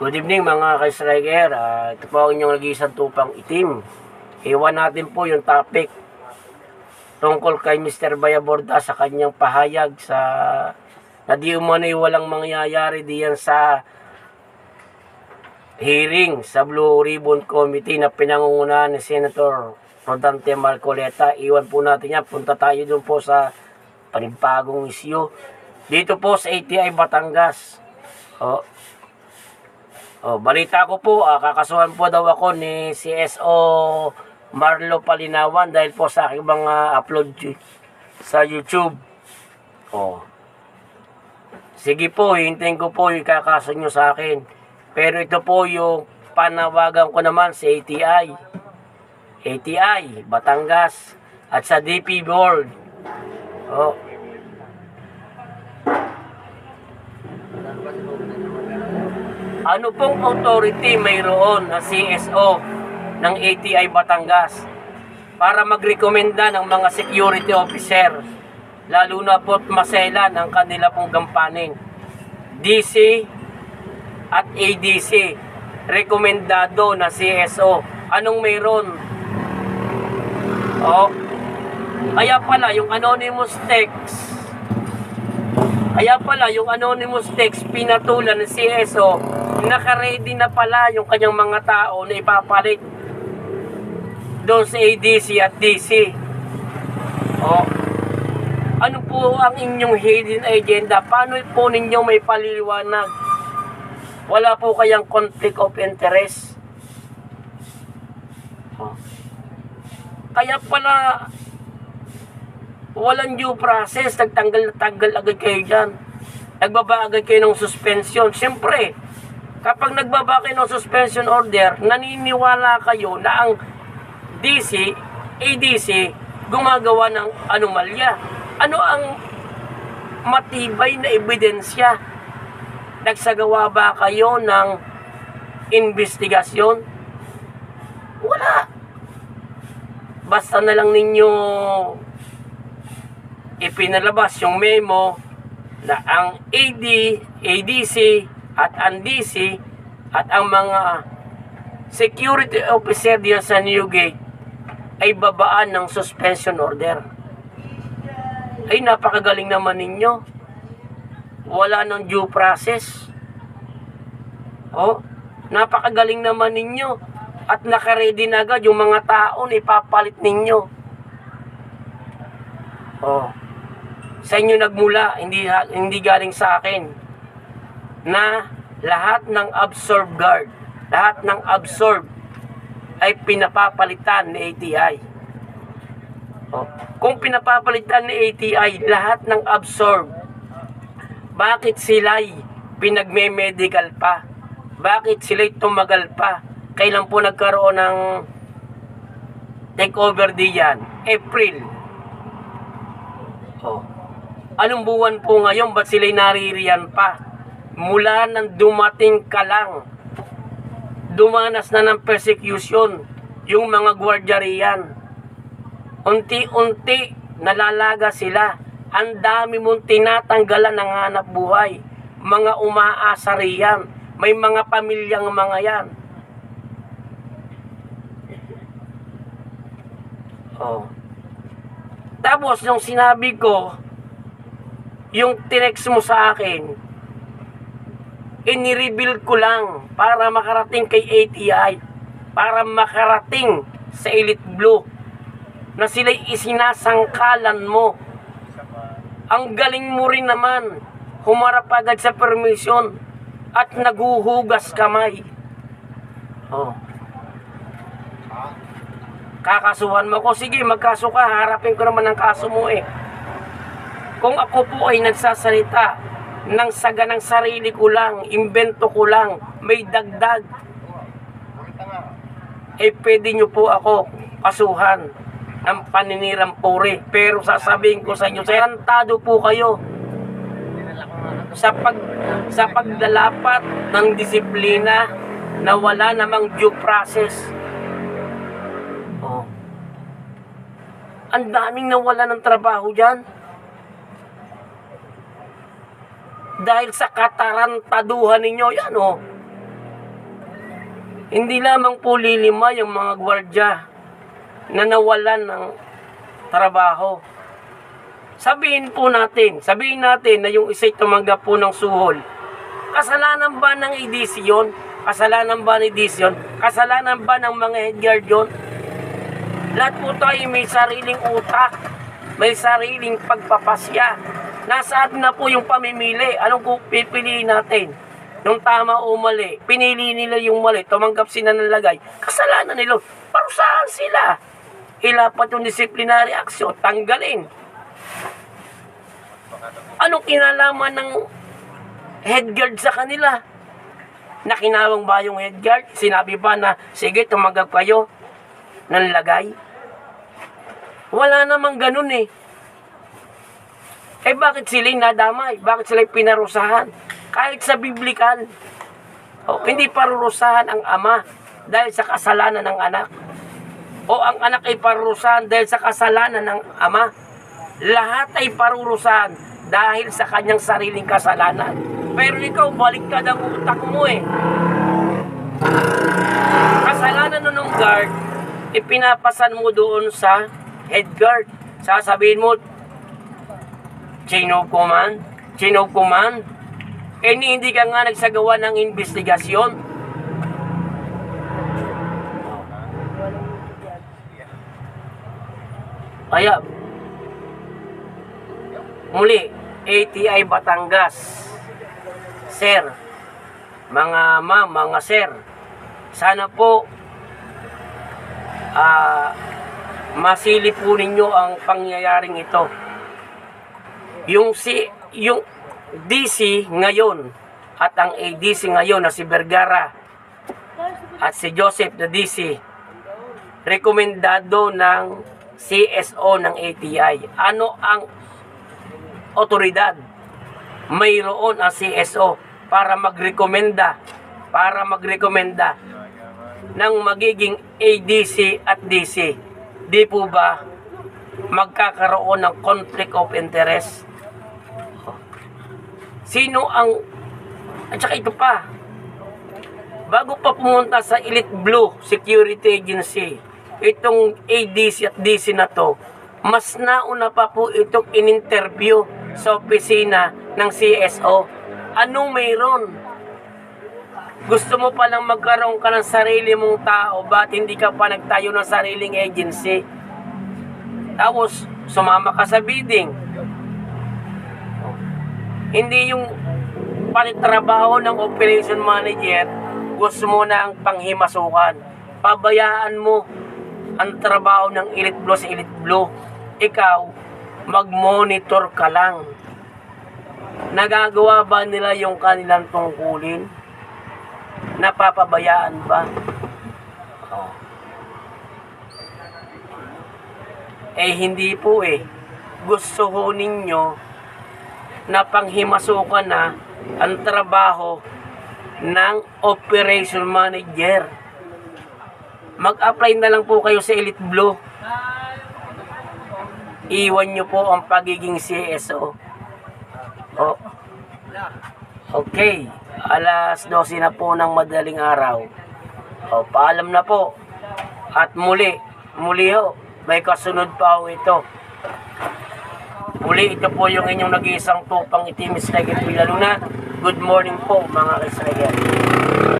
Good evening mga ka-striker. Ah, ito po ang inyong nag-iisang tupang itim. Iwan natin po yung topic tungkol kay Mr. Bayaborda sa kanyang pahayag sa na di umano'y walang mangyayari diyan sa hearing sa Blue Ribbon Committee na pinangungunahan ni Senator Rodante Marcoleta. Iwan po natin yan. Punta tayo dun po sa panibagong isyu. Dito po sa ATI Batangas. Oh, Oh, balita ko po, ah, kakasuhan po daw ako ni CSO Marlo Palinawan dahil po sa aking mga upload sa YouTube. Oh. Sige po, hintayin ko po yung kakaso nyo sa akin. Pero ito po yung panawagan ko naman sa ATI. ATI, Batangas, at sa DP Board. Oh. Ano pong authority mayroon na CSO ng ATI Batangas para magrekomenda ng mga security officer lalo na po't maselan ang kanila pong gampanin. DC at ADC rekomendado na CSO. Anong mayroon? Oh. Kaya pala yung anonymous text kaya pala yung anonymous text pinatulan ng CSO, naka-ready na pala yung kanyang mga tao na ipapalit doon sa ADC at DC. O, ano po ang inyong hidden agenda? Paano po ninyo may paliliwanag? Wala po kayang conflict of interest. O. Kaya pala walang due process, nagtanggal na tanggal agad kayo dyan. Nagbaba agad kayo ng suspension. Siyempre, kapag nagbaba kayo ng suspension order, naniniwala kayo na ang DC, ADC, gumagawa ng anomalya. Ano ang matibay na ebidensya? Nagsagawa ba kayo ng investigasyon? Wala. Basta na lang ninyo ipinalabas yung memo na ang AD, ADC at ang DC at ang mga security officer diyan sa Newgate ay babaan ng suspension order. Ay napakagaling naman ninyo. Wala ng due process. Oh, napakagaling naman ninyo. At nakaredy na agad yung mga tao na ipapalit ninyo. Oh sa inyo nagmula, hindi hindi galing sa akin na lahat ng absorb guard, lahat ng absorb ay pinapapalitan ni ATI. Oh. Kung pinapapalitan ni ATI lahat ng absorb, bakit sila'y pinagme-medical pa? Bakit sila'y tumagal pa? Kailan po nagkaroon ng takeover diyan? April. Oh. Anong buwan po ngayon? Ba't sila'y naririyan pa? Mula nang dumating ka lang, dumanas na ng persecution yung mga gwardya riyan. Unti-unti nalalaga sila. Ang dami mong tinatanggalan ng hanap buhay. Mga umaasa riyan. May mga pamilyang mga yan. Oh. Tapos, nung sinabi ko, yung tinext mo sa akin, inireveal ko lang para makarating kay ATI, para makarating sa Elite Blue, na sila'y isinasangkalan mo. Ang galing mo rin naman, humarap agad sa permission at naguhugas kamay. Oh. Kakasuhan mo ko, sige magkaso ka, harapin ko naman ang kaso mo eh. Kung ako po ay nagsasalita ng saga ng sarili ko lang, imbento ko lang, may dagdag, eh pwede nyo po ako kasuhan ng paninirang puri. Pero sasabihin ko sa inyo, serantado po kayo sa pag sa pagdalapat ng disiplina na wala namang due process. Oh. Ang daming nawala ng trabaho diyan. Dahil sa katarantaduhan ninyo. Yan o. Hindi lamang po lilima yung mga gwardya na nawalan ng trabaho. Sabihin po natin, sabihin natin na yung isa'y tumanggap po ng suhol. Kasalanan ba ng EDC yun? Kasalanan ba ng EDC? Kasalanan ba ng mga headguard yun? Lahat po tayo may sariling utak, may sariling pagpapasya. Nasa atin na po yung pamimili. Anong pipiliin natin? Nung tama o mali, pinili nila yung mali, tumanggap sila ng lagay. Kasalanan nila. Parusahan sila. Ilapat yung disciplinary action, tanggalin. Anong kinalaman ng headguard sa kanila? Nakinawang ba yung headguard? Sinabi ba na, sige, tumanggap kayo ng lagay? Wala namang ganun eh. Eh bakit sila nadamay? Bakit sila pinarusahan? Kahit sa biblikal. O, hindi parurusahan ang ama dahil sa kasalanan ng anak. O ang anak ay parurusahan dahil sa kasalanan ng ama. Lahat ay parurusahan dahil sa kanyang sariling kasalanan. Pero ikaw, baliktad ang utak mo eh. Kasalanan nun ng guard, ipinapasan mo doon sa head guard. Sasabihin mo, chain of command, chain of command. Eh hindi ka nga nagsagawa ng investigasyon. Kaya, muli, ATI Batangas, Sir, mga ma'am, mga sir, sana po ah masili po ninyo ang pangyayaring ito. Yung si yung DC ngayon at ang ADC ngayon na si Vergara at si Joseph na DC rekomendado ng CSO ng ATI. Ano ang otoridad? Mayroon ang CSO para magrekomenda para magrekomenda ng magiging ADC at DC. Di po ba magkakaroon ng conflict of interest? Sino ang at saka ito pa bago pa pumunta sa Elite Blue Security Agency itong ADC at DC na to mas nauna pa po itong in-interview sa opisina ng CSO anong mayroon gusto mo palang magkaroon ka ng sarili mong tao, ba't hindi ka pa nagtayo ng sariling agency? Tapos, sumama ka sa bidding. Hindi yung panitrabaho ng operation manager, gusto mo na ang panghimasukan. Pabayaan mo ang trabaho ng Elite Blue sa Elite Blue. Ikaw, mag-monitor ka lang. Nagagawa ba nila yung kanilang tungkulin? Napapabayaan ba? Oh. Eh hindi po eh. Gusto ho ninyo na panghimasukan na ang trabaho ng operation manager. Mag-apply na lang po kayo sa Elite Blue. Iwan nyo po ang pagiging CSO. Oh. Okay. Alas 12 na po ng madaling araw. O, paalam na po. At muli, muli ho, may kasunod pa ho ito. Muli, ito po yung inyong nag-iisang tupang itimis na Luna. Good morning po mga kaisagan.